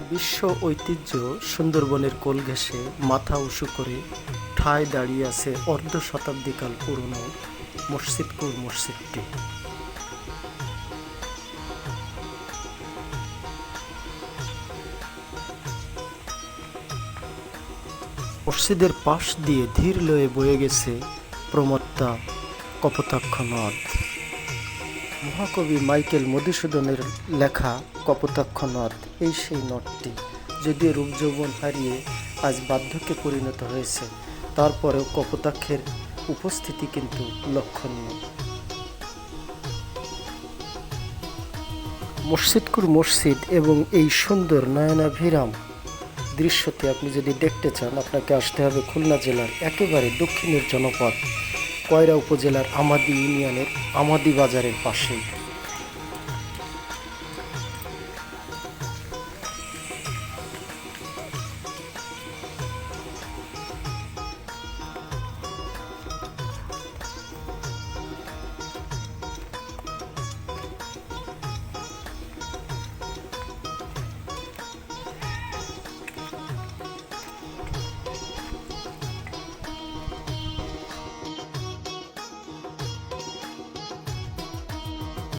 বিশ্ব ঐতিহ্য সুন্দরবনের কোল ঘেঁষে মাথা উঁচু করে ঠায় দাঁড়িয়ে আছে অর্ধ শতাব্দীকাল পুরনো মসজিদপুর মসজিদটি। মসজিদের পাশ দিয়ে ধীর লয়ে বয়ে গেছে প্রমত্তা কপোতাক্ষ নদ। মহাকবি মাইকেল মধুসূদনের লেখা কপোতাক্ষ নদ এই সেই নদটি যদিও রূপ যৌবন হারিয়ে আজ বার্ধক্যে পরিণত হয়েছে, তারপরেও কপোতাক্ষের উপস্থিতি কিন্তু লক্ষণীয়। মসজিদকুর মসজিদ এবং এই সুন্দর নয়নাভিরাম দৃশ্যতে আপনি যদি দেখতে চান, আপনাকে আসতে হবে খুলনা জেলার একেবারে দক্ষিণের জনপদ। কয়রা উপজেলার আমাদি ইউনিয়নের আমাদি বাজারের পাশেই